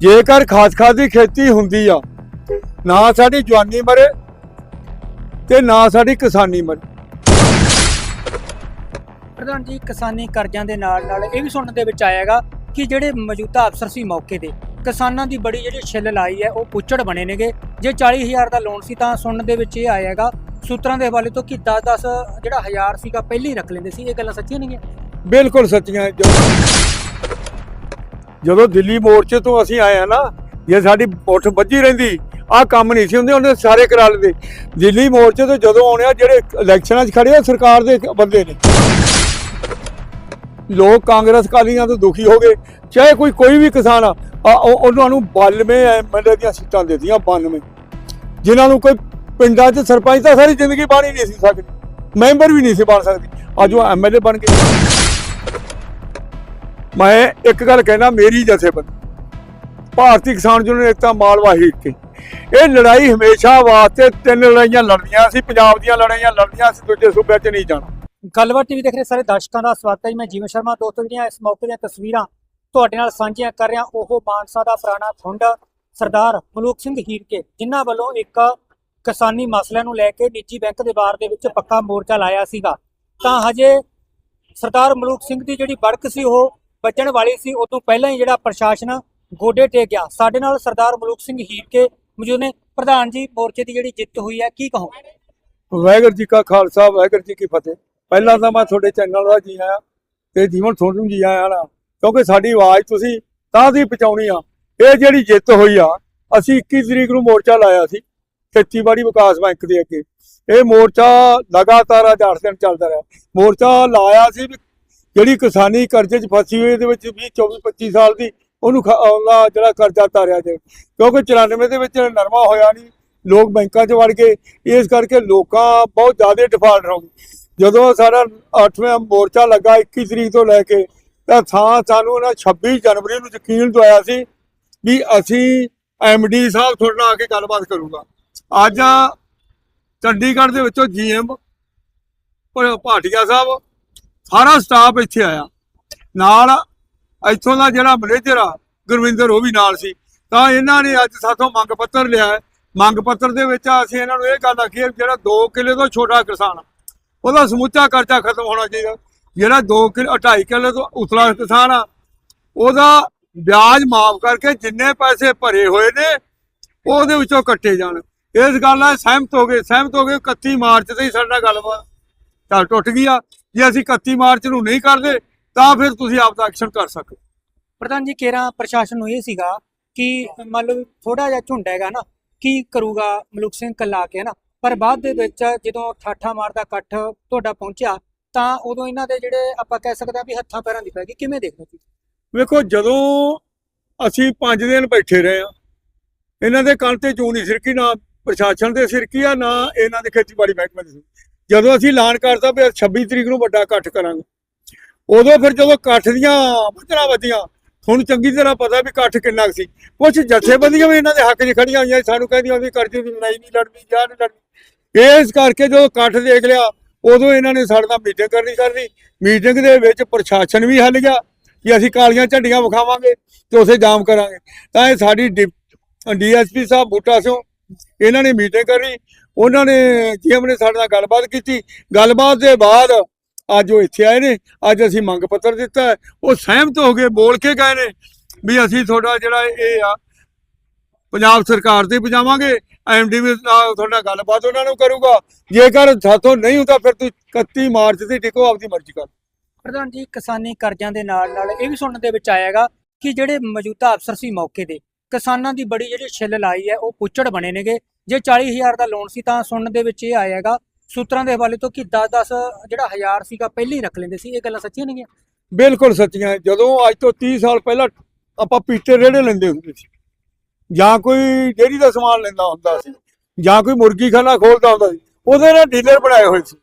ਜੇਕਰ ਖਾਸ ਖਾਸ ਦੀ ਖੇਤੀ ਹੁੰਦੀ ਆ ਨਾ ਸਾਡੀ ਜਵਾਨੀ ਮਰੇ ਤੇ ਨਾ ਸਾਡੀ ਕਿਸਾਨੀ ਮਰੇ। ਪ੍ਰਧਾਨ ਜੀ ਕਿਸਾਨੀ ਕਰਜ਼ਿਆਂ ਦੇ ਨਾਲ ਨਾਲ ਇਹ ਵੀ ਸੁਣਨ ਦੇ ਵਿੱਚ ਆਏਗਾ ਕਿ ਜਿਹੜੇ ਮੌਜੂਦਾ ਅਫਸਰ ਸੀ ਮੌਕੇ ਤੇ ਕਿਸਾਨਾਂ ਦੀ ਬੜੀ ਜਿਹੜੀ ਛਿੱਲ ਲਾਈ ਹੈ ਉਹ ਪੁੱਛੜ ਬਣੇ ਨੇਗੇ। ਜੇ 40000 ਦਾ ਲੋਨ ਸੀ ਤਾਂ ਸੁਣਨ ਦੇ ਵਿੱਚ ਇਹ ਆਏਗਾ ਸੂਤਰਾਂ ਦੇ ਹਵਾਲੇ ਤੋਂ ਕਿ 10-10 ਜਿਹੜਾ ਹਜ਼ਾਰ ਸੀਗਾ ਪਹਿਲਾਂ ਹੀ ਰੱਖ ਲੈਂਦੇ ਸੀ। ਇਹ ਗੱਲਾਂ ਸੱਚੀਆਂ ਨਹੀਂ ਬਿਲਕੁਲ ਸੱਚੀਆਂ ਜਦੋਂ ਜਦੋਂ ਦਿੱਲੀ ਮੋਰਚੇ ਤੋਂ ਅਸੀਂ ਆਏ ਆ ਨਾ, ਜੇ ਸਾਡੀ ਉੱਠ ਵੱਜੀ ਰਹਿੰਦੀ, ਆਹ ਕੰਮ ਨਹੀਂ ਸੀ ਹੁੰਦੇ, ਉਹਨੇ ਸਾਰੇ ਕਰਾ ਲੈਂਦੇ। ਦਿੱਲੀ ਮੋਰਚੇ ਤੋਂ ਜਦੋਂ ਆਉਣੇ ਆ, ਜਿਹੜੇ ਇਲੈਕਸ਼ਨਾਂ 'ਚ ਖੜੇ ਆ, ਸਰਕਾਰ ਦੇ ਬੰਦੇ ਨੇ। ਲੋਕ ਕਾਂਗਰਸ ਕਾਲੀਆਂ ਤੋਂ ਦੁਖੀ ਹੋ ਗਏ। ਚਾਹੇ ਕੋਈ ਕੋਈ ਵੀ ਕਿਸਾਨ ਆ, ਆ- ਉਹ- ਉਹਨਾਂ ਨੂੰ 92 ਐਮਐਲਏ ਦੀਆਂ ਸੀਟਾਂ ਦੇ ਦਿੱਤੀਆਂ 92 ਜਿਨ੍ਹਾਂ ਨੂੰ ਕੋਈ ਪਿੰਡਾਂ 'ਚ ਸਰਪੰਚ ਤਾਂ ਸਾਰੀ ਜ਼ਿੰਦਗੀ ਬਣ ਹੀ ਨਹੀਂ ਸੀ ਸਕਦੀ। ਮੈਂਬਰ ਵੀ ਨਹੀਂ ਸੀ ਬਣ ਸਕਦੀ। ਅੱਜ ਉਹ ਐਮਐਲਏ ਬਣ ਗਏ। ਮੈਂ ਇੱਕ ਗੱਲ ਕਹਿਣਾ, ਮੇਰੀ ਜਥੇਬੰਦੀ, ਭਾਰਤੀ ਕਿਸਾਨ ਯੂਨੀਅਨ ਏਕਤਾ ਮਾਲਵਾਹੀ ਕੇ ਇਹ ਲੜਾਈ ਹਮੇਸ਼ਾ ਵਾਸਤੇ ਤਿੰਨ ਲੜਾਈਆਂ ਲੜਨੀਆਂ ਸੀ, ਪੰਜਾਬ ਦੀਆਂ ਲੜਾਈਆਂ ਲੜਨੀਆਂ ਸੀ, ਦੂਜੇ ਸੂਬਿਆਂ 'ਚ ਨਹੀਂ ਜਾਣਾ। ਗੱਲਬਾਤ ਟੀਵੀ ਦੇਖ ਰਹੇ ਸਾਰੇ ਦਰਸ਼ਕਾਂ ਦਾ ਸਵਾਗਤ ਹੈ। ਮੈਂ ਜੀਵਨ ਸ਼ਰਮਾ, ਦੋਸਤੋ ਜਿਹੜੀਆਂ ਇਸ ਮੌਕੇ ਦੀਆਂ ਤਸਵੀਰਾਂ ਤੁਹਾਡੇ ਨਾਲ ਸਾਂਝੀਆਂ ਕਰ ਰਿਹਾ, ਉਹ ਮਾਨਸਾ ਦਾ ਪੁਰਾਣਾ ਫੁੰਡ ਸਰਦਾਰ ਮਲੂਕ ਸਿੰਘ ਹੀਰਕੇ, ਜਿਨ੍ਹਾਂ ਵੱਲੋਂ ਇੱਕ ਕਿਸਾਨੀ ਮਸਲਿਆਂ ਨੂੰ ਲੈ ਕੇ ਨਿੱਜੀ ਬੈਂਕ ਦੇ ਬਾਰ ਦੇ ਵਿੱਚ ਪੱਕਾ ਮੋਰਚਾ ਲਾਇਆ ਸੀਗਾ। ਤਾਂ ਹਜੇ ਸਰਦਾਰ ਮਲੂਕ ਸਿੰਘ ਦੀ ਜਿਹੜੀ ਬੜਕ ਸੀ, ਉਹ ਬਚਣ ਵਾਲੀ ਸੀ। ਉਦੋਂ ਪਹਿਲਾਂ ਹੀ ਜਿਹੜਾ ਪ੍ਰਸ਼ਾਸਨ ਗੋਡੇ ਟੇਕ ਗਿਆ। ਸਾਡੇ ਨਾਲ ਸਰਦਾਰ ਮਲੂਕ ਸਿੰਘ ਹੀਰਕੇ ਮੌਜੂਦ ਨੇ। ਪ੍ਰਧਾਨ ਜੀ, ਮੋਰਚੇ ਦੀ ਜਿਹੜੀ ਜਿੱਤ ਹੋਈ ਹੈ, ਕੀ ਕਹੋ ਵਾਹਿਗੁਰੂ ਜੀ ਕਾ ਖਾਲਸਾ, ਵਾਹਿਗੁਰੂ ਜੀ ਕੀ ਫਤਿਹ। ਪਹਿਲਾਂ ਤਾਂ ਮੈਂ ਤੁਹਾਡੇ ਚੈਨਲ ਦਾ ਜੀ ਆਇਆ ਤੇ ਜੀਵਨ ਤੁਹਾਨੂੰ ਜੀ ਆਇਆ ਨਾ ਕਿਉਂਕਿ ਸਾਡੀ ਆਵਾਜ਼ ਤੁਸੀਂ ਤਾਂ ਦੀ ਪਹੁੰਚਾਉਣੀ ਆ। ਇਹ ਜਿਹੜੀ ਜਿੱਤ ਹੋਈ ਆ, ਅਸੀਂ 21 ਤਰੀਕ ਨੂੰ ਮੋਰਚਾ ਲਾਇਆ ਸੀ, ਖੇਤੀਬਾੜੀ ਵਿਕਾਸ ਬੈਂਕ ਦੇ ਅੱਗੇ। ਇਹ ਮੋਰਚਾ ਲਗਾਤਾਰ ਅੱਜ 8 ਦਿਨ ਚੱਲਦਾ ਰਿਹਾ। ਮੋਰਚਾ ਲਾਇਆ ਸੀ ਵੀ ਜਿਹੜੀ ਕਿਸਾਨੀ ਕਰਜ਼ੇ 'ਚ ਫਸੀ ਹੋਈ, ਇਹਦੇ ਵਿੱਚ 20 24 25 ਸਾਲ ਦੀ ਉਹਨੂੰ ਖ- ਉਹਦਾ ਜਿਹੜਾ ਕਰਜ਼ਾ ਤਾਰਿਆ ਜਾਵੇ ਕਿਉਂਕਿ 94 ਦੇ ਵਿੱਚ ਨਰਮਾ ਹੋਇਆ ਨਹੀਂ, ਲੋਕ ਬੈਂਕਾਂ 'ਚ ਵੜ ਗਏ। ਇਸ ਕਰਕੇ ਲੋਕਾਂ ਬਹੁਤ ਜ਼ਿਆਦਾ ਡਿਫਾਲਟ ਹੋ ਗਏ। ਜਦੋਂ ਸਾਡਾ 8ਵਾਂ ਮੋਰਚਾ ਲੱਗਾ 21 ਤਰੀਕ ਤੋਂ ਲੈ ਕੇ, ਤਾਂ ਥਾਂ ਸਾਨੂੰ ਉਹਨਾਂ 26 ਜਨਵਰੀ ਨੂੰ ਯਕੀਨ ਦਵਾਇਆ ਸੀ ਵੀ ਅਸੀਂ ਐਮਡੀ ਸਾਹਿਬ ਤੁਹਾਡੇ ਨਾਲ ਆ ਕੇ ਗੱਲਬਾਤ ਕਰੂਗਾ। ਅੱਜ ਚੰਡੀਗੜ੍ਹ ਦੇ ਵਿੱਚੋਂ ਜੀਐਮ ਭਾਟੀਆ ਸਾਹਿਬ ਸਾਰਾ ਸਟਾਫ ਇੱਥੇ ਆਇਆ। ਨਾਲ ਇੱਥੋਂ ਦਾ ਜਿਹੜਾ ਮੈਨੇਜਰ ਆ ਗੁਰਵਿੰਦਰ ਉਹ ਵੀ ਨਾਲ ਸੀ। ਤਾਂ ਇਹਨਾਂ ਨੇ ਅੱਜ ਸਾਥੋਂ ਮੰਗ ਪੱਤਰ ਲਿਆ ਮੰਗ ਪੱਤਰ ਦੇ ਵਿੱਚ ਅਸੀਂ ਇਹਨਾਂ ਨੂੰ ਇਹ ਗੱਲ ਆਖੀ ਹੈ ਵੀ ਜਿਹੜਾ 2 ਕਿੱਲੇ ਤੋਂ ਛੋਟਾ ਕਿਸਾਨ ਆ, ਉਹਦਾ ਸਮੁੱਚਾ ਕਰਜ਼ਾ ਖਤਮ ਹੋਣਾ ਚਾਹੀਦਾ। ਜਿਹੜਾ 2 ਕਿੱਲੇ 2.5 ਕਿੱਲੇ ਤੋਂ ਉਤਲਾ ਕਿਸਾਨ ਆ ਉਹਦਾ ਵਿਆਜ ਮਾਫ ਕਰਕੇ ਜਿੰਨੇ ਪੈਸੇ ਭਰੇ ਹੋਏ ਨੇ ਉਹਦੇ ਵਿੱਚੋਂ ਕੱਟੇ ਜਾਣ। ਇਸ ਗੱਲ ਨਾਲ ਸਹਿਮਤ ਹੋ ਗਏ ਸਹਿਮਤ ਹੋ ਗਏ 31 ਮਾਰਚ ਤੇ ਹੀ ਸਾਡੇ ਨਾਲ ਗੱਲਬਾਤ ਚੱਲ ਟੁੱਟ ਗਈ ਆ। ਜੇ ਅਸੀਂ 31 ਮਾਰਚ ਨੂੰ ਨਹੀਂ ਕਰਦੇ ਤਾਂ ਫਿਰ ਤੁਸੀਂ ਆਪ ਦਾ ਐਕਸ਼ਨ ਕਰ ਸਕਦੇ ਪ੍ਰਧਾਨ ਜੀ ਕੇਰਾ ਪ੍ਰਸ਼ਾਸਨ ਨੂੰ ਇਹ ਸੀਗਾ ਕਿ ਮੰਨ ਲਓ ਥੋੜਾ ਜਿਹਾ ਝੁੰਡ ਹੈਗਾ ਨਾ ਕੀ ਕਰੂਗਾ ਮਲੂਕ ਸਿੰਘ ਕੱਲਾ ਕੇ ਨਾ ਪਰ ਬਾਅਦ ਦੇ ਵਿੱਚ ਜਦੋਂ ਠਾਠਾ ਮਾਰਦਾ ਇਕੱਠ ਤੁਹਾਡਾ ਪਹੁੰਚਿਆ ਤਾਂ ਉਦੋਂ ਇਹਨਾਂ ਦੇ ਜਿਹੜੇ ਆਪਾਂ ਕਹਿ ਸਕਦੇ ਆ ਵੀ ਹੱਥਾਂ ਪੈਰਾਂ ਦੀ ਪੈ ਗਈ। ਕਿਵੇਂ ਦੇਖਦੇ ਤੁਸੀਂ? ਵੇਖੋ ਜਦੋਂ ਅਸੀਂ 5 ਦਿਨ ਬੈਠੇ ਰਹੇ ਆ ਇਹਨਾਂ ਦੇ ਕੰਨ ਤੇ ਚੂੰ ਨਹੀਂ ਸਿਰਕੀ ਨਾ ਪ੍ਰਸ਼ਾਸਨ ਦੇ ਸਿਰਕੀ ਆ ਨਾ ਇਹਨਾਂ ਦੇ ਖੇਤੀਬਾੜੀ ਮਹਿਕਮੇ ਦੇ ਸਿਰਕੀ। ਜਦੋਂ ਅਸੀਂ ਐਲਾਨ ਕਰਤਾ ਵੀ 26 ਤਰੀਕ ਨੂੰ ਵੱਡਾ ਇਕੱਠ ਕਰਾਂਗੇ, ਉਦੋਂ ਫਿਰ ਜਦੋਂ ਇਕੱਠ ਦੀਆਂ ਬੁੱਧਰਾ ਵੱਜੀਆਂ, ਤੁਹਾਨੂੰ ਚੰਗੀ ਤਰ੍ਹਾਂ ਪਤਾ ਵੀ ਇਕੱਠ ਕਿੰਨਾ ਕੁ ਸੀ। ਕੁਝ ਜਥੇਬੰਦੀਆਂ ਵੀ ਇਹਨਾਂ ਦੇ ਹੱਕ 'ਚ ਖੜੀਆਂ ਹੋਈਆਂ ਸਾਨੂੰ ਕਹਿੰਦੀਆਂ ਵੀ ਕਰਜ਼ੇ ਦੀ ਲੜਾਈ ਨਹੀਂ ਲੜਨੀ, ਜਾਂ ਨਹੀਂ ਲੜਨੀ। ਇਸ ਕਰਕੇ ਜਦੋਂ ਇਕੱਠ ਦੇਖ ਲਿਆ, ਉਦੋਂ ਇਹਨਾਂ ਨੇ ਸਾਡੇ ਨਾਲ ਮੀਟਿੰਗ ਕਰਨੀ ਕਰਨੀ। ਮੀਟਿੰਗ ਦੇ ਵਿੱਚ ਪ੍ਰਸ਼ਾਸਨ ਵੀ ਹੱਲ ਗਿਆ ਕਿ ਅਸੀਂ ਕਾਲੀਆਂ ਝੰਡੀਆਂ ਵਿਖਾਵਾਂਗੇ ਤੇ ਉਸੇ ਜਾਮ ਕਰਾਂਗੇ। ਤਾਂ ਇਹ ਸਾਡੀ ਡੀਐਸਪੀ ਸਾਹਿਬ, ਬੂਟਾ ਸਿੰਘ ਇਹਨਾਂ ਨੇ ਮੀਟਿੰਗ ਕਰੀ, ਉਹਨਾਂ ਨੇ ਜੀਐਮ ਨੇ ਸਾਡੇ ਨਾਲ ਗੱਲਬਾਤ ਕੀਤੀ। ਗੱਲਬਾਤ ਦੇ ਬਾਅਦ ਅੱਜ ਉਹ ਇੱਥੇ ਆਏ ਨੇ, ਅੱਜ ਅਸੀਂ ਮੰਗ ਪੱਤਰ ਦਿੱਤਾ ਉਹ ਸਹਿਮਤ ਹੋ ਗਏ ਬੋਲ ਕੇ ਗਏ ਨੇ ਵੀ ਅਸੀਂ ਤੁਹਾਡਾ ਜਿਹੜਾ ਇਹ ਆ, ਪੰਜਾਬ ਸਰਕਾਰ ਤੇ ਪਜਾਵਾਂਗੇ ਐਮਡੀ ਵੀ ਨਾਲ ਤੁਹਾਡਾ ਗੱਲਬਾਤ ਉਹਨਾਂ ਨੂੰ ਕਰੂਗਾ। ਜੇਕਰ ਸਾਥੋਂ ਨਹੀਂ ਹੁੰਦਾ, ਫਿਰ ਤੂੰ 31 ਮਾਰਚ ਦੀ ਟਿਕੋ ਆਪਦੀ ਮਰਜ਼ੀ ਕਰ। ਪ੍ਰਧਾਨ ਜੀ, ਕਿਸਾਨੀ ਕਰਜ਼ਿਆਂ ਦੇ ਨਾਲ ਨਾਲ ਇਹ ਵੀ ਸੁਣਨ ਦੇ ਵਿੱਚ ਆਏਗਾ ਕਿ ਜਿਹੜੇ ਮੌਜੂਦਾ ਅਫਸਰ ਸੀ ਮੌਕੇ ਦੇ ਕਿਸਾਨਾਂ ਦੀ ਬੜੀ ਜਿਹੜੀ ਛਿੱਲ ਲਾਈ ਹੈ, ਉਹ ਪੁੱਛੜ ਬਣੇ ਨੇਗੇ। ਜੇ 40000 ਦਾ ਲੋਨ ਸੀ ਤਾਂ ਸੁਣਨ ਦੇ ਵਿੱਚ ਇਹ ਆਏਗਾ, ਸੂਤਰਾਂ ਦੇ ਹਵਾਲੇ ਤੋਂ ਕਿ 10-10 ਜਿਹੜਾ ਹਜ਼ਾਰ ਸੀਗਾ, ਪਹਿਲਾਂ ਹੀ ਰੱਖ ਲੈਂਦੇ ਸੀ। ਇਹ ਗੱਲਾਂ ਸੱਚੀਆਂ ਨਹੀਂ ਬਿਲਕੁਲ ਸੱਚੀਆਂ। ਜਦੋਂ ਅੱਜ ਤੋਂ 30 ਸਾਲ ਪਹਿਲਾਂ ਆਪਾਂ ਪੀਟੇ ਰੇੜੇ ਲੈਂਦੇ ਹੁੰਦੇ ਸੀ। ਜਾਂ ਕੋਈ ਡੇਅਰੀ ਦਾ ਸਮਾਨ ਲੈਂਦਾ ਹੁੰਦਾ ਸੀ, ਜਾਂ ਕੋਈ ਮੁਰਗੀ ਖਾਨਾ ਖੋਲਦਾ ਹੁੰਦਾ ਸੀ, ਉਹਦੇ ਨਾਲ ਡੀਲਰ ਬਣਾਏ ਹੋਏ ਸੀ।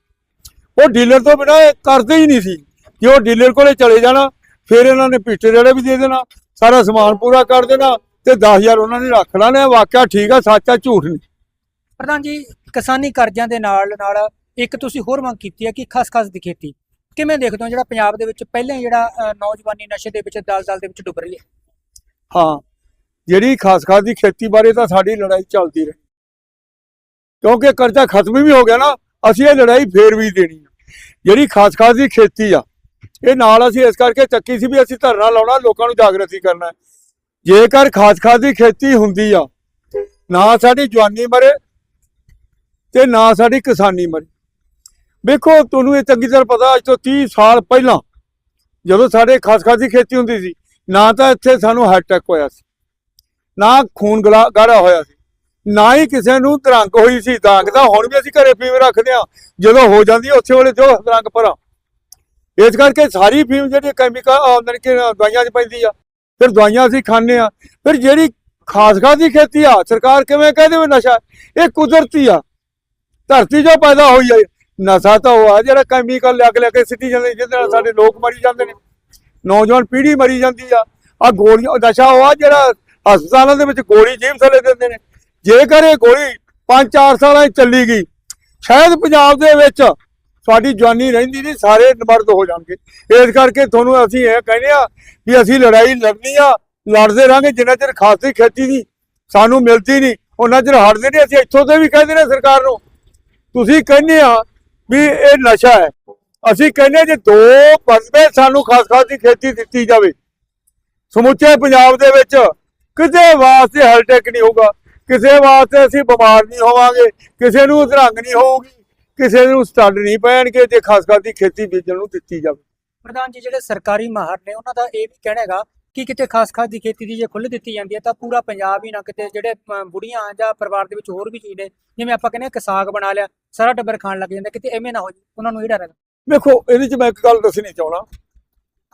ਉਹ ਡੀਲਰ ਤੋਂ ਬਿਨਾਂ ਕਰਦੇ ਹੀ ਨਹੀਂ ਸੀ। ਕਿ ਉਹ ਡੀਲਰ ਕੋਲੇ ਚਲੇ ਜਾਣਾ, ਫਿਰ ਇਹਨਾਂ ਨੇ ਪੀਟੇ ਰੇੜੇ ਵੀ ਦੇ ਦੇਣਾ, ਸਾਰਾ ਸਮਾਨ ਪੂਰਾ ਕਰ ਦੇਣਾ ਤੇ 10000 ਉਹਨਾਂ ਨੇ ਰੱਖ ਲੈਣਾ ਵਾਕਿਆ ਠੀਕ ਆ ਸੱਚ ਆ ਝੂਠ ਨਹੀਂ। ਪ੍ਰਧਾਨ ਜੀ ਕਿਸਾਨੀ ਕਰਜ਼ਿਆਂ ਦੇ ਨਾਲ ਨਾਲ ਇੱਕ ਤੁਸੀਂ ਹੋਰ ਮੰਗ ਕੀਤੀ ਹੈ ਕਿ ਖਸਖਸ ਦੀ ਖੇਤੀ। ਕਿਵੇਂ ਦੇਖਦੇ ਹੋ ਜਿਹੜਾ ਪੰਜਾਬ ਦੇ ਵਿੱਚ ਪਹਿਲਾਂ ਹੀ ਜਿਹੜਾ ਅ, ਨੌਜਵਾਨੀ ਨਸ਼ੇ ਦੇ ਵਿੱਚ ਦਲ-ਦਲ ਦੇ ਵਿੱਚ ਡੁੱਬ ਰਹੀ ਹੈ? ਹਾਂ ਜਿਹੜੀ ਖਾਸ ਖਾਸ ਦੀ ਖੇਤੀ ਬਾਰੇ ਤਾਂ ਸਾਡੀ ਲੜਾਈ ਚੱਲਦੀ ਰਹੀ। ਕਿਉਂਕਿ ਕਰਜ਼ਾ ਖਤਮ ਵੀ ਹੋ ਗਿਆ ਨਾ ਅਸੀਂ ਇਹ ਲੜਾਈ ਫੇਰ ਵੀ ਦੇਣੀ ਆ। ਜਿਹੜੀ ਖਾਸ ਖਾਸ ਦੀ ਖੇਤੀ ਆ ਇਹ ਨਾਲ ਅਸੀਂ ਇਸ ਕਰਕੇ ਚੱਕੀ ਸੀ ਵੀ ਅਸੀਂ ਧਰਨਾ ਲਾਉਣਾ ਲੋਕਾਂ ਨੂੰ ਜਾਗਰਤੀ ਕਰਨਾ ਹੈ। ਜੇਕਰ ਖਾਸ ਖਾਸ ਦੀ ਖੇਤੀ ਹੁੰਦੀ ਆ, ਨਾ ਸਾਡੀ ਜਵਾਨੀ ਮਰੇ ਤੇ ਨਾ ਸਾਡੀ ਕਿਸਾਨੀ ਮਰੇ। ਵੇਖੋ, ਤੁਹਾਨੂੰ ਇਹ ਚੰਗੀ ਤਰ੍ਹਾਂ ਪਤਾ, ਅੱਜ ਤੋਂ 30 ਸਾਲ ਪਹਿਲਾਂ ਜਦੋਂ ਸਾਡੇ ਖਾਸ ਖਾਸ ਦੀ ਖੇਤੀ ਹੁੰਦੀ ਸੀ, ਨਾ ਤਾਂ ਇੱਥੇ ਸਾਨੂੰ ਹਾਰਟ ਅਟੈਕ ਹੋਇਆ ਸੀ, ਨਾ ਖੂਨ ਗਲਾ, ਗਾੜਾ ਹੋਇਆ ਸੀ, ਨਾ ਹੀ ਕਿਸੇ ਨੂੰ ਤਰੰਗ ਹੋਈ ਸੀ। ਤਰੰਗ ਤਾਂ ਹੁਣ ਵੀ ਅਸੀਂ ਘਰੇ ਫੀਮ ਰੱਖਦੇ ਆ ਜਦੋਂ ਹੋ ਜਾਂਦੀ ਹੈ ਉਸੇ ਵੇਲੇ ਜੋ ਤਰੰਗ ਭਰਾ। ਇਸ ਕਰਕੇ ਸਾਰੀ ਫੀਮ ਜਿਹੜੀ ਕੈਮੀਕਲ ਆਉਂਦਨ ਕਿ ਦਵਾਈਆਂ 'ਚ ਪੈਂਦੀ ਆ। ਫਿਰ ਦਵਾਈਆਂ ਅਸੀਂ ਖਾਂਦੇ ਆ ਫਿਰ ਜਿਹੜੀ ਖਾਸ ਖਾਸ ਦੀ ਖੇਤੀ ਆ, ਸਰਕਾਰ ਕਿਵੇਂ ਕਹਦੇ ਵੀ ਨਸ਼ਾ? ਇਹ ਕੁਦਰਤੀ ਆ। ਧਰਤੀ ਜੋ ਪੈਦਾ ਹੋਈ ਆ। ਨਸ਼ਾ ਤਾਂ ਉਹ ਆ ਜਿਹੜਾ ਕੈਮੀਕਲ ਲੱਗ ਲੈ ਕੇ ਸਿੱਟੀ ਜਾਂਦੇ ਜਿਹਦੇ ਨਾਲ ਸਾਡੇ ਲੋਕ ਮਰੀ ਜਾਂਦੇ ਨੇ। ਨੌਜਵਾਨ ਪੀੜ੍ਹੀ ਮਰੀ ਜਾਂਦੀ ਆ। ਆ ਗੋਲੀਆਂ ਨਸ਼ਾ ਉਹ ਆ ਜਿਹੜਾ ਹਸਪਤਾਲਾਂ ਦੇ ਵਿੱਚ ਗੋਲੀ ਜੀਭ ਥੱਲੇ ਦਿੰਦੇ ਨੇ। ਜੇਕਰ ਇਹ ਗੋਲੀ 5-4 ਸਾਲਾਂ ਚੱਲੀ ਗਈ, ਸ਼ਾਇਦ ਪੰਜਾਬ ਦੇ ਵਿੱਚ ਸਾਡੀ ਜਵਾਨੀ ਰਹਿੰਦੀ ਨਹੀਂ, ਸਾਰੇ ਨਮਰਦ ਹੋ ਜਾਣਗੇ। ਇਸ ਕਰਕੇ ਤੁਹਾਨੂੰ ਅਸੀਂ ਇਹ ਕਹਿੰਦੇ ਆ ਵੀ ਅਸੀਂ ਲੜਾਈ ਲੜਨੀ ਆ, ਲੜਦੇ ਰਾਂਗੇ ਜਿੰਨਾ ਚਿਰ ਖਾਸੀ ਖੇਤੀ ਦੀ ਸਾਨੂੰ ਮਿਲਦੀ ਨਹੀਂ, ਉਹਨਾਂ ਚਿਰ ਹਟਦੇ ਨਹੀਂ, ਅਸੀਂ ਇੱਥੋਂ ਤੇ ਵੀ ਕਹਿੰਦੇ ਨੇ ਸਰਕਾਰ ਨੂੰ। ਤੁਸੀਂ ਕਹਿੰਦੇ ਆ ਵੀ ਇਹ ਨਸ਼ਾ ਹੈ। ਅਸੀਂ ਕਹਿੰਦੇ ਹਾਂ ਜੇ ਦੋ ਬੰਦੇ ਸਾਨੂੰ ਖਾਸ ਖਾਸ ਦੀ ਖੇਤੀ ਦਿੱਤੀ ਜਾਵੇ, ਸਮੁੱਚੇ ਪੰਜਾਬ ਦੇ ਵਿੱਚ, ਕਿਸੇ ਵਾਸਤੇ ਹਲਟੈਕ ਨਹੀਂ ਹੋਊਗਾ, ਕਿਸੇ ਵਾਸਤੇ ਅਸੀਂ ਬਿਮਾਰ ਨਹੀਂ ਹੋਵਾਂਗੇ, ਕਿਸੇ ਨੂੰ ਅਧਰੰਗ ਨਹੀਂ ਹੋਊਗੀ। ਕਿਸੇ ਨੂੰ ਸਟੱਡ ਨਹੀਂ ਪੈਣਗੇ ਜੇ ਖਾਸ ਦੀ ਖੇਤੀ ਬੀਜਣ ਨੂੰ ਦਿੱਤੀ ਜਾਵੇ। ਪ੍ਰਧਾਨ ਜੀ ਜਿਹੜੇ ਸਰਕਾਰੀ ਮਾਹਰ ਨੇ ਉਹਨਾਂ ਦਾ ਇਹ ਵੀ ਕਹਿਣਾ ਹੈਗਾ ਕਿ ਕਿਤੇ ਖਾਸ ਖਾਸ ਦੀ ਖੇਤੀ ਦੀ ਜੇ ਖੁੱਲ੍ਹ ਦਿੱਤੀ ਜਾਂਦੀ ਹੈ ਤਾਂ ਪੂਰਾ ਪੰਜਾਬ ਹੀ ਨਾ ਕਿਤੇ ਜਿਹੜੇ ਬੁੜੀਆਂ ਜਾਂ ਪਰਿਵਾਰ ਦੇ ਵਿੱਚ ਹੋਰ ਵੀ ਚੀਜ਼ ਨੇ ਜਿਵੇਂ ਆਪਾਂ ਕਹਿੰਦੇ ਹਾਂ ਕਿ ਸਾਗ ਬਣਾ ਲਿਆ ਸਾਰਾ ਟੱਬਰ ਖਾਣ ਲੱਗ ਜਾਂਦਾ ਕਿਤੇ ਐਵੇਂ ਨਾ ਹੋ ਜੀ ਉਹਨਾਂ ਨੂੰ ਇਹ ਡਰ ਵੇਖੋ ਇਹਦੇ 'ਚ ਮੈਂ ਇੱਕ ਗੱਲ ਦੱਸਣੀ ਚਾਹਣਾ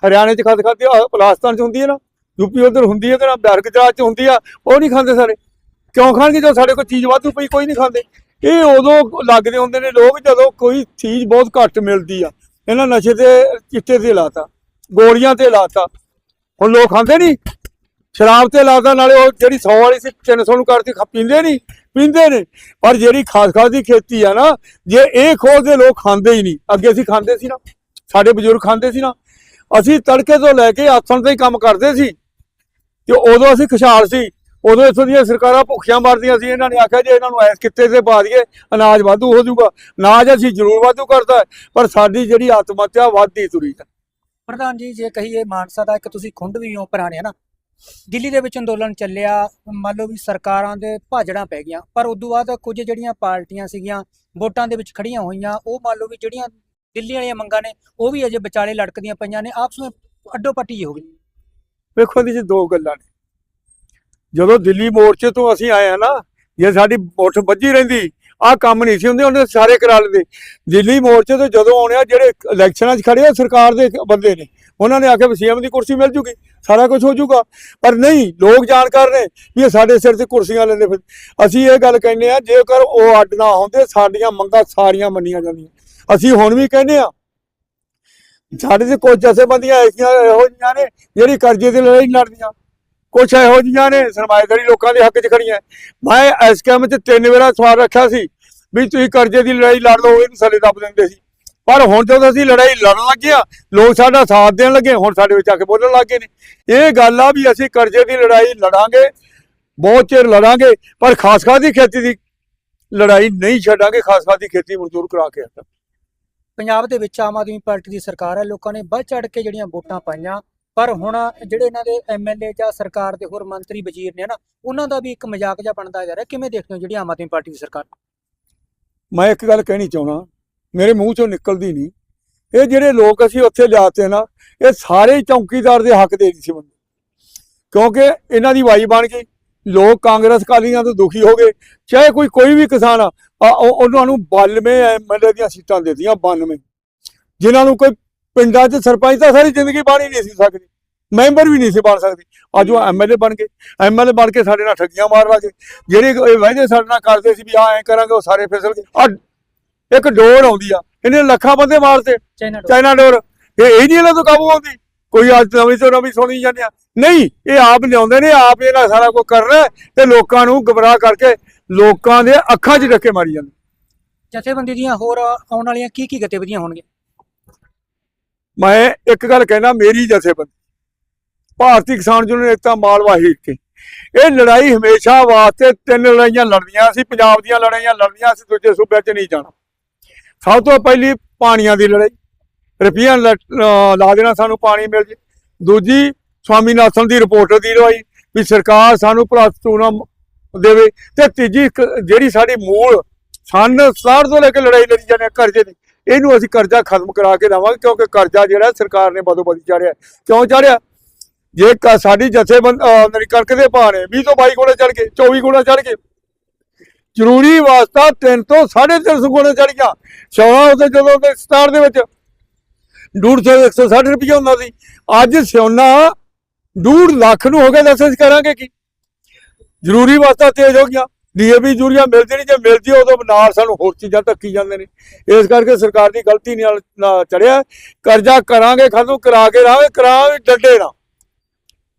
ਹਰਿਆਣੇ 'ਚ ਖਾਸ ਖਾਦੀ ਪਲਾਸਤਾਨ 'ਚ ਹੁੰਦੀ ਹੈ ਨਾ ਯੂਪੀ ਉਧਰ ਹੁੰਦੀ ਹੈ ਤੇ ਨਾ ਬਿਹਾਰ ਗੁਜਰਾਤ 'ਚ ਹੁੰਦੀ ਆ ਉਹ ਨਹੀਂ ਖਾਂਦੇ ਸਾਰੇ। ਕਿਉਂ ਖਾਣਗੇ ਜਦੋਂ ਸਾਡੇ ਕੋਲ ਚੀਜ਼ ਵਾਧੂ ਪਈ ਕੋਈ ਨਹੀਂ ਖਾਂਦੇ। ਇਹ ਉਦੋਂ ਲੱਗਦੇ ਹੁੰਦੇ ਨੇ ਲੋਕ ਜਦੋਂ ਕੋਈ ਚੀਜ਼ ਬਹੁਤ ਘੱਟ ਮਿਲਦੀ ਆ। ਇਹਨਾਂ ਨਸ਼ੇ ਤੇ ਚਿੱਟੇ ਤੇ ਲਾਤਾ, ਗੋਲੀਆਂ ਤੇ ਲਾਤਾ। ਹੁਣ ਲੋਕ ਖਾਂਦੇ ਨਹੀਂ ਸ਼ਰਾਬ ਤੇ ਲਾਤਾ, ਨਾਲੇ ਉਹ ਜਿਹੜੀ 100 ਵਾਲੀ ਸੀ 300 ਨੂੰ ਕਰਤੀ ਖਾ- ਪੀਂਦੇ ਨਹੀਂ ਪੀਂਦੇ ਨੇ। ਪਰ ਜਿਹੜੀ ਖਾਸ ਖਾਸ ਦੀ ਖੇਤੀ ਆ ਨਾ, ਜੇ ਇਹ ਖੋਲਦੇ ਲੋਕ ਖਾਂਦੇ ਹੀ ਨਹੀਂ ਅੱਗੇ ਅਸੀਂ ਖਾਂਦੇ ਸੀ ਨਾ। ਸਾਡੇ ਬਜ਼ੁਰਗ ਖਾਂਦੇ ਸੀ ਨਾ। ਅਸੀਂ ਤੜਕੇ ਤੋਂ ਲੈ ਕੇ ਆਥਣ ਤੇ ਹੀ ਕੰਮ ਕਰਦੇ ਸੀ। ਤੇ ਉਦੋਂ ਅਸੀਂ ਖੁਸ਼ਹਾਲ ਸੀ। ਉਦੋਂ ਇੱਥੋਂ ਦੀਆਂ ਸਰਕਾਰਾਂ ਭੁੱਖੀਆਂ ਮਰਦੀਆਂ ਸੀ ਇਹਨਾਂ ਨੇ ਆਖਿਆ ਜੇ ਇਹਨਾਂ ਨੂੰ ਐਸ ਕਿੱਤੇ ਤੇ ਪਾ ਦਈਏ ਅਨਾਜ ਵਾਧੂ ਹੋ ਜਾਊਗਾ। ਅਨਾਜ ਅਸੀਂ ਜ਼ਰੂਰ ਵਾਧੂ ਕਰਦਾ ਪਰ ਸਾਡੀ ਜਿਹੜੀ ਆਤਮ ਹੱਤਿਆ ਵੱਧਦੀ ਤੁਰੀ ਹੈ। ਪ੍ਰਧਾਨ ਜੀ ਜੇ ਕਹੀਏ ਮਾਨਸਾ ਦਾ ਇੱਕ ਤੁਸੀਂ ਖੁੰਡ ਵੀ ਹੋ ਪੁਰਾਣੇ ਹੈ ਨਾ? ਦਿੱਲੀ ਦੇ ਵਿੱਚ ਅੰਦੋਲਨ ਚੱਲਿਆ ਮੰਨ ਲਓ ਵੀ ਸਰਕਾਰਾਂ ਦੇ ਭਾਜੜਾਂ ਪੈ ਗਈਆਂ ਪਰ ਉਦੋਂ ਬਾਅਦ ਕੁਝ ਜਿਹੜੀਆਂ ਪਾਰਟੀਆਂ ਸੀਗੀਆਂ ਵੋਟਾਂ ਦੇ ਵਿੱਚ ਖੜੀਆਂ ਹੋਈਆਂ ਉਹ ਮੰਨ ਲਓ ਵੀ ਜਿਹੜੀਆਂ ਦਿੱਲੀ ਵਾਲੀਆਂ ਮੰਗਾਂ ਨੇ ਉਹ ਵੀ ਅਜੇ ਵਿਚਾਲੇ ਲੜਕਦੀਆਂ ਪਈਆਂ ਨੇ ਆਪਸ ਵਿੱਚ ਅੱਡੋ ਪੱਟੀ ਹੋ ਗਈ। ਵੇਖੋ ਇਹਦੇ 'ਚ ਦੋ ਗੱਲਾਂ ਨੇ। ਜਦੋਂ ਦਿੱਲੀ ਮੋਰਚੇ ਤੋਂ ਅਸੀਂ ਆਏ ਆ ਨਾ, ਜੇ ਸਾਡੀ ਮੁੱਠ ਵੱਜੀ ਰਹਿੰਦੀ, ਆਹ ਕੰਮ ਨਹੀਂ ਸੀ ਹੁੰਦੇ, ਉਹਨੇ ਸਾਰੇ ਕਰਾ ਲੈਂਦੇ। ਦਿੱਲੀ ਮੋਰਚੇ ਤੋਂ ਜਦੋਂ ਆਉਣੇ ਆ, ਜਿਹੜੇ ਇਲੈਕਸ਼ਨਾਂ 'ਚ ਖੜੇ ਆ, ਸਰਕਾਰ ਦੇ ਬੰਦੇ ਨੇ, ਉਹਨਾਂ ਨੇ ਆਖਿਆ ਸੀਐਮ ਦੀ ਕੁਰਸੀ ਮਿਲ ਜੂਗੀ, ਸਾਰਾ ਕੁਝ ਹੋ ਜਾਊਗਾ ਪਰ ਨਹੀਂ, ਲੋਕ ਜਾਣਕਾਰ ਨੇ ਵੀ ਇਹ ਸਾਡੇ ਸਿਰ ਤੇ ਕੁਰਸੀਆਂ ਲੈਂਦੇ ਫਿਰ। ਅਸੀਂ ਇਹ ਗੱਲ ਕਹਿੰਦੇ ਆ ਜੇਕਰ ਉਹ ਅੱਡ ਨਾ ਹੁੰਦੇ, ਸਾਡੀਆਂ ਮੰਗਾਂ ਸਾਰੀਆਂ ਮੰਨੀਆਂ ਜਾਂਦੀਆਂ। ਅਸੀਂ ਹੁਣ ਵੀ ਕਹਿੰਦੇ ਆ ਸਾਡੇ ਤੇ ਕੁਝ ਜਥੇਬੰਦੀਆਂ ਐਸੀਆਂ ਇਹੋ ਜਿਹੀਆਂ ਨੇ, ਜਿਹੜੀ ਕਰਜ਼ੇ ਦੀ ਲੜਾਈ ਲੜਦੀਆਂ। ਕੁਛ ਇਹੋ ਜਿਹੀਆਂ ਨੇ, ਸਰਮਾਏਦਾਰੀ ਲੋਕਾਂ ਦੇ ਹੱਕ 'ਚ ਖੜੀਆਂ। ਮੈਂ ਐਸਕੈਮ 'ਚ ਤਿੰਨ ਵਾਰਾ ਸਵਾਲ ਰੱਖਿਆ ਸੀ ਵੀ ਤੁਸੀਂ ਕਰਜ਼ੇ ਦੀ ਲੜਾਈ ਲੜ ਲਓ, ਇਹਨੂੰ ਸਾਡੇ ਦੱਬ ਦਿੰਦੇ ਸੀ। ਪਰ ਹੁਣ ਜਦੋਂ ਅਸੀਂ ਲੜਾਈ ਲੜਨ ਲੱਗੇ ਆ ਲੋਕ ਸਾਡਾ ਸਾਥ ਦੇਣ ਲੱਗੇ, ਹੁਣ ਸਾਡੇ ਵਿੱਚ ਆ ਕੇ ਬੋਲਣ ਲੱਗੇ ਨੇ। ਇਹ ਗੱਲ ਆ ਵੀ ਅਸੀਂ ਕਰਜ਼ੇ ਦੀ ਲੜਾਈ ਲੜਾਂਗੇ, ਬਹੁਤ ਚਿਰ ਲੜਾਂਗੇ, ਪਰ ਖਾਸ ਖਾਸ ਦੀ ਖੇਤੀ ਦੀ ਲੜਾਈ ਨਹੀਂ ਛੱਡਾਂਗੇ, ਖਾਸ ਖਾਸ ਦੀ ਖੇਤੀ ਮਜ਼ਦੂਰ ਕਰਾ ਕੇ ਪੰਜਾਬ ਦੇ ਵਿੱਚ ਆਮ ਆਦਮੀ ਪਾਰਟੀ ਦੀ ਸਰਕਾਰ ਹੈ, ਲੋਕਾਂ ਨੇ ਵੱਧ ਚੜ ਕੇ ਜਿਹੜੀਆਂ ਵੋਟਾਂ ਪਾਈਆਂ ਪਰ ਹੁਣ ਜਿਹੜੇ ਇਹਨਾਂ ਦੇ ਐਮਐਲਏ ਜਾਂ ਸਰਕਾਰ ਦੇ ਹੋਰ ਮੰਤਰੀ ਵਜ਼ੀਰ ਨੇ ਨਾ, ਉਹਨਾਂ ਦਾ ਵੀ ਇੱਕ ਮਜ਼ਾਕ ਜਿਹਾ ਬਣਦਾ ਜਾ ਰਿਹਾ। ਕਿਵੇਂ ਦੇਖਦੇ ਹੋ ਜਿਹੜੀ ਆਮ ਆਦਮੀ ਪਾਰਟੀ ਦੀ ਸਰਕਾਰ? ਮੈਂ ਇੱਕ ਗੱਲ ਕਹਿਣੀ ਚਾਹਣਾ ਮੇਰੇ ਮੂੰਹ ਚੋਂ ਨਿਕਲਦੀ ਨਹੀਂ। ਇਹ ਜਿਹੜੇ ਲੋਕ ਅਸੀਂ ਉੱਥੇ ਲਿਆਤੇ ਨਾ, ਇਹ ਸਾਰੇ ਚੌਕੀਦਾਰ ਦੇ ਹੱਕ ਦੇ ਨਹੀਂ ਸੀ ਬੰਦੇ ਕਿਉਂਕਿ ਇਹਨਾਂ ਦੀ ਵਾਈ ਬਣ ਗਈ, ਲੋਕ ਕਾਂਗਰਸ ਕਾਲੀਆਂ ਤੋਂ ਦੁਖੀ ਹੋ ਗਏ। ਚਾਹੇ ਕੋਈ ਕੋਈ ਵੀ ਕਿਸਾਨ ਆ ਆ ਉਹ- ਉਹਨਾਂ ਨੂੰ 92 ਐਮਐਲਏ ਦੀਆਂ ਸੀਟਾਂ ਦੇ ਦਿੱਤੀਆਂ 92 ਜਿਨ੍ਹਾਂ ਨੂੰ ਕੋਈ ਪਿੰਡਾਂ 'ਚ ਸਰਪੰਚ ਤਾਂ ਸਾਰੀ ਜ਼ਿੰਦਗੀ ਬਣ ਹੀ ਨਹੀਂ ਸੀ ਸਕਦੀ ਮੈਂਬਰ ਵੀ ਨਹੀਂ ਸੀ ਬਣ ਸਕਦੀ। ਅੱਜ ਉਹ ਐਮਐਲਏ ਬਣ ਗਏ ਐਮਐਲਏ ਬਣ ਕੇ ਸਾਡੇ ਨਾਲ ਠੱਗੀਆਂ ਮਾਰ ਲੱਗੇ ਜਿਹੜੇ ਇਹ ਵਾਅਦੇ ਸਾਡੇ ਨਾਲ ਕਰਦੇ ਸੀ ਵੀ ਆ ਐ ਕਰਾਂਗੇ ਉਹ ਸਾਰੇ ਫਿਸਲ ਗਏ। ਆ ਇੱਕ ਡੋਰ ਆਉਂਦੀ ਆ ਇਹਨੇ ਲੱਖਾਂ ਬੰਦੇ ਮਾਰਤੇ। ਚਾਈਨਾ ਡੋਰ। ਇਹ ਇਹ ਨਹੀਂ ਇਹਨਾਂ ਤੋਂ ਕਾਬੂ ਆਉਂਦੀ ਕੋਈ ਅੱਜ ਨਵੀਂ ਤੋਂ ਨਵੀਂ ਸੁਣੀ ਜਾਂਦੇ ਆ। ਨਹੀਂ ਇਹ ਆਪ ਲਿਆਉਂਦੇ ਨੇ ਆਪ ਇਹਨਾਂ ਸਾਰਾ ਕੁਝ ਕਰ ਰਿਹਾ ਤੇ ਲੋਕਾਂ ਨੂੰ ਗਮਰਾਹ ਕਰਕੇ ਲੋਕਾਂ ਦੇ ਅੱਖਾਂ 'ਚ ਰੱਖੇ ਮਾਰੀ ਜਾਂਦੇ। ਜਥੇਬੰਦੀ ਦੀਆਂ ਹੋਰ ਆਉਣ ਵਾਲੀਆਂ ਕੀ ਕੀ ਗਤੀਵਿਧੀਆਂ ਹੋਣਗੀਆਂ? ਮੈਂ ਇੱਕ ਗੱਲ ਕਹਿਣਾ, ਮੇਰੀ ਜਥੇਬੰਦੀ, ਭਾਰਤੀ ਕਿਸਾਨ ਯੂਨੀਅਨ ਏਕਤਾ ਮਾਲਵਾ ਹੀਰ ਕੇ। ਇਹ ਲੜਾਈ ਹਮੇਸ਼ਾ ਵਾਸਤੇ ਤਿੰਨ ਲੜਾਈਆਂ ਲੜਨੀਆਂ ਸੀ, ਪੰਜਾਬ ਦੀਆਂ ਲੜਾਈਆਂ ਲੜਨੀਆਂ ਸੀ, ਦੂਜੇ ਸੂਬਿਆਂ 'ਚ ਨਹੀਂ ਜਾਣਾ। ਸਭ ਤੋਂ ਪਹਿਲੀ ਪਾਣੀਆਂ ਦੀ ਲੜਾਈ। ਰੁਪਈਆ ਲ- ਲਾ ਦੇਣਾ ਸਾਨੂੰ ਪਾਣੀ ਮਿਲ ਜੇ। ਦੂਜੀ ਸਵਾਮੀਨਾਥਨ ਦੀ ਰਿਪੋਰਟ ਦੀ ਲੜਾਈ, ਵੀ ਸਰਕਾਰ ਸਾਨੂੰ ਪ੍ਰਸਤੂਨਾ ਦੇਵੇ। ਤੇ ਤੀਜੀ ਕ- ਜਿਹੜੀ ਸਾਡੀ ਮੂਲ, ਸਨ 60 ਤੋਂ ਲੈ ਕੇ ਲੜਾਈ ਲੜੀ ਜਾਂਦੇ ਆ, ਕਰਜ਼ੇ ਦੀ। ਇਹਨੂੰ ਅਸੀਂ ਕਰਜ਼ਾ ਖਤਮ ਕਰਾ ਕੇ ਦੇਵਾਂਗੇ, ਕਿਉਂਕਿ ਕਰਜ਼ਾ ਜਿਹੜਾ ਸਰਕਾਰ ਨੇ ਬਦੋ ਬਦੀ ਚਾੜਿਆ। ਕਿਉਂ ਚਾੜਿਆ? ਜੇ ਕ- ਸਾਡੀ ਜਥੇਬੰਦੀ ਕਣਕ ਦੇ ਭਾਅ ਨੇ 20 ਤੋਂ 22 ਗੁਣਾ ਚੜ ਗਏ 24 ਗੁਣਾ ਚੜ ਗਏ। ਜ਼ਰੂਰੀ ਵਾਸਤਾ 3 ਤੋਂ 3.5 ਗੁਣਾ ਚੜ ਗਿਆ। ਸਿਉਣਾ ਉਹਦੇ ਜਦੋਂ ਦੇ ਸਟਾਰ ਦੇ ਵਿੱਚ। 150 160 ਰੁਪਏ ਹੁੰਦਾ ਸੀ। ਅੱਜ ਸਿਉਣਾ 2 ਲੱਖ ਨੂੰ ਹੋ ਗਿਆ, ਦੱਸ ਅਸੀਂ ਕਰਾਂਗੇ ਕੀ? ਜ਼ਰੂਰੀ ਵਾਸਤਾ ਤੇਜ਼ ਹੋ ਗਿਆ। ਡੀਏਪੀ ਯੂਰੀਆ ਮਿਲਦੀ ਨਹੀਂ, ਜੇ ਮਿਲਦੀ ਉਦੋਂ ਨਾਲ ਸਾਨੂੰ ਹੋਰ ਚੀਜ਼ਾਂ ਧੱਕੀ ਜਾਂਦੇ ਨੇ। ਇਸ ਕਰਕੇ ਸਰਕਾਰ ਦੀ ਗਲਤੀ ਨਾਲ ਚੜਿਆ। ਕਰਜ਼ਾ ਕਰਾਂਗੇ ਖਤਮ ਕਰਾ ਕੇ ਰਾਂਗੇ ਕਰਾਂਗੇ ਡੱਡੇ ਨਾ।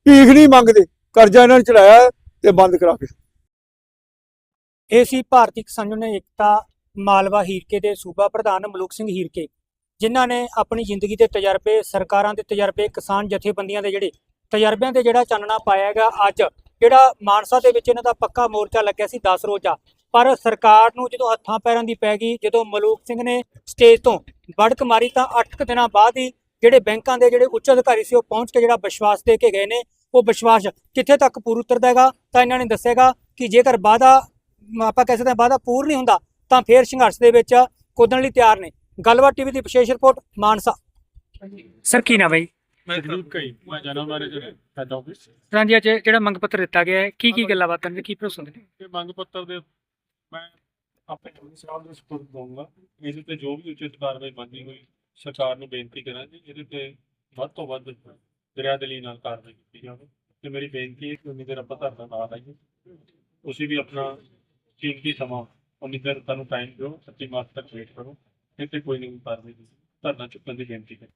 ਭੀਖ ਨਹੀਂ ਮੰਗਦੇ। ਕਰਜ਼ਾ ਇਹਨਾਂ ਨੇ ਚੜਾਇਆ ਤੇ ਬੰਦ ਕਰਾ ਕੇ। ਇਹ ਸੀ ਭਾਰਤੀ ਕਿਸਾਨ ਯੂਨੀਅਨ ਏਕਤਾ, ਮਾਲਵਾ ਹੀਰਕੇ ਦੇ ਸੂਬਾ ਪ੍ਰਧਾਨ ਮਲੂਕ ਸਿੰਘ ਹੀਰਕੇ, ਜਿਨ੍ਹਾਂ ਨੇ ਆਪਣੀ ਜ਼ਿੰਦਗੀ ਦੇ ਤਜਰਬੇ, ਸਰਕਾਰਾਂ ਦੇ ਤਜਰਬੇ, ਕਿਸਾਨ ਜਥੇਬੰਦੀਆਂ ਦੇ ਜਿਹੜੇ ਤਜਰਬਿਆਂ ਤੇ ਜਿਹੜਾ ਚਾਨਣਾ ਪਾਇਆ ਹੈਗਾ ਅੱਜ ਜਿਹੜਾ ਮਾਨਸਾ ਦੇ ਵਿੱਚ ਇਹਨਾਂ ਦਾ ਪੱਕਾ ਮੋਰਚਾ ਲੱਗਿਆ ਸੀ 10 ਰੋਜ਼ਾ ਪਰ ਸਰਕਾਰ ਨੂੰ ਜਦੋਂ ਹੱਥਾਂ ਪੈਰਾਂ ਦੀ ਪੈ ਗਈ ਜਦੋਂ ਮਲੂਕ ਸਿੰਘ ਨੇ ਸਟੇਜ ਤੋਂ ਵੜਕ ਮਾਰੀ ਤਾਂ 8 ਦਿਨਾਂ ਬਾਅਦ ਹੀ ਜਿਹੜੇ ਬੈਂਕਾਂ ਦੇ ਜਿਹੜੇ ਉੱਚ ਅਧਿਕਾਰੀ ਸੀ ਉਹ ਪਹੁੰਚ ਕੇ ਜਿਹੜਾ ਵਿਸ਼ਵਾਸ ਦੇ ਕੇ ਗਏ ਨੇ ਉਹ ਵਿਸ਼ਵਾਸ ਕਿੱਥੇ ਤੱਕ ਪੂਰ ਉਤਰਦਾ ਹੈਗਾ ਤਾਂ ਇਹਨਾਂ ਨੇ ਦੱਸੇਗਾ ਕਿ ਜੇਕਰ ਵਾਅਦਾ ਮ, ਆਪਾਂ ਕਹਿ ਸਕਦੇ ਹਾਂ ਵਾਅਦਾ ਪੂਰ ਨਹੀਂ ਹੁੰਦਾ ਤਾਂ ਫੇਰ ਸੰਘਰਸ਼ ਦੇ ਵਿੱਚ ਕੁੱਦਣ ਲਈ ਤਿਆਰ ਨੇ। ਗੱਲਬਾਤ ਟੀਵੀ ਦੀ ਵਿਸ਼ੇਸ਼ ਰਿਪੋਰਟ ਮਾਨਸਾ। ਸਰ ਕੀ ਨਾ ਬਈ ਮੈਂ ਗਰੁੱਪ ਕਈ ਮੈਂ ਜਨਰਲ ਮੈਨੇਜਰ ਹੈਡ ਆਫਿਸ ਰਾਂਝੀ ਅੱਜ ਜਿਹੜਾ ਮੰਗ ਪੱਤਰ ਦਿੱਤਾ ਗਿਆ ਹੈ ਕੀ ਕੀ ਗੱਲਾਂ ਬਾਤਾਂ ਨੇ ਕੀ ਭਰੋਸਾ ਨੇ? ਤੇ ਮੰਗ ਪੱਤਰ ਦੇ ਮੈਂ ਆਪਣੇ ਕਮਿਸ਼ਨ ਸਾਹਿਬ ਦੇ ਸਪੋਰਟ ਦਊਂਗਾ। ਇਹਦੇ ਤੇ ਜੋ ਵੀ ਉਚਿਤ ਕਾਰਵਾਈ ਬਣਦੀ ਹੋਈ ਸਰਕਾਰ ਨੂੰ ਬੇਨਤੀ ਕਰਾਂਗੇ ਇਹਦੇ ਤੇ ਵੱਧ ਤੋਂ ਵੱਧ ਦਰਿਆਦਲੀ ਨਾਲ ਕਾਰਵਾਈ ਕੀਤੀ ਜਾਵੇ। ਤੇ ਮੇਰੀ ਬੇਨਤੀ ਹੈ ਕਿ ਉਨੀ ਦੇਰ ਆਪਾਂ ਧਰਨਾ ਨਾ ਲਾਈਏ ਤੁਸੀਂ ਵੀ ਆਪਣਾ ਕੀਮਤੀ ਸਮਾਂ ਉਨੀ ਦੇਰ ਤੁਹਾਨੂੰ ਟਾਈਮ ਦਿਓ 31 ਮਾਰਚ ਤੱਕ ਵੇਟ ਕਰੋ। ਇਹ ਤੇ ਕੋਈ ਨਹੀਂ ਕਾਰਵਾਈ ਧਰਨਾ ਚੁੱਕਣ ਦੀ ਬੇਨਤੀ ਹੈ।